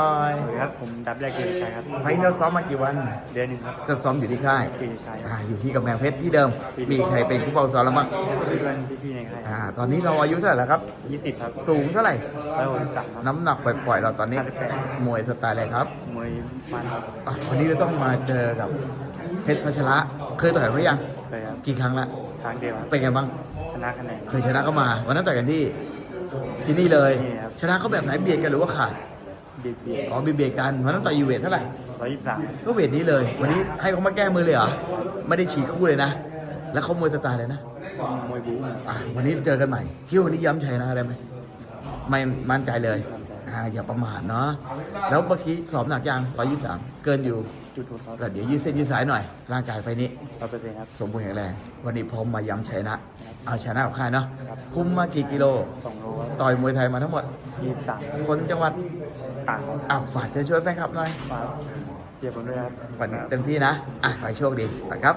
น้อยสวัสดีครับ ผมดับแรกเกียรติชัยครับ ไฟท์เราซ้อมมากี่วัน เดือนหนึ่งครับ ก็ซ้อมอยู่ที่ค่ายเกียรติชัยอ่าอยู่ที่กำแพงเพชรที่เดิม มีใครเป็นผู้เป่าซ้อมแล้วบ้างเพื่อนพี่ๆในค่ายอ่าตอนนี้เราอายุเท่าไหร่แล้วครับยี่สิบครับ สูงเท่าไหร่ร้อยหกสิบสามครับน้ำหนักปล่อยๆเราตอนนี้58มวยสไตล์อะไรครับ มวยมันครับอะวันนี้เราต้องมาเจอกับเพชรพัชระ เคยต่อยเขายัง เคยครับ กี่ครั้งละ ครั้งเดียวครับเป็นไงบ้าง ชนะคะแนน เคยชนะก็มา วันนั้นต่อยกันที่ที่นี่เลยนี่ครับชนะเขาแบบไหนเบียดกันหรือว่าขาด เบียดเบียดอ๋อเบียดๆกันวันนั้นต่อยยูเวทเท่าไหร่ร้อยยี่สิบสามก็เวทนี้เลย วันนี้ให้เขามาแก้มือเลยเหรอไม่ได้ฉีกคู่เลยนะ แล้วเขามวยสไตล์เลยนะมวยบู๊อะวันนี้เจอกันใหม่คิดว่าวันนี้ย้ำชัยนะได้ไหมไม่มั่นใจเลยอ่าอย่าประมาทเนาะแล้วเมื่อกี้สอบหนักยังร้อยยี่สิบสามเกินอยู่จุดโทษครับก็เดี๋ยวยืดเส้นยืดสายหน่อยร่างกายไฟนี้ร้อยเปอร์เซ็นต์ครับสมบูรณ์แข็งแรงวันนี้พร้อมมาย้ำชัยนะ เอาชนะกับค่ายเนาะครับ คุมมากี่กิโล สองโลครับต่อยมวยไทยมาทั้งหมด ยี่สิบสามคนจังหวัดต่างครับอ้าวฝากเชิญชวนแฟนคลับหน่อยฝากเชียร์ผมด้วยครับ วันนี้เต็มที่นะ อะขอให้โชคดีไปครับ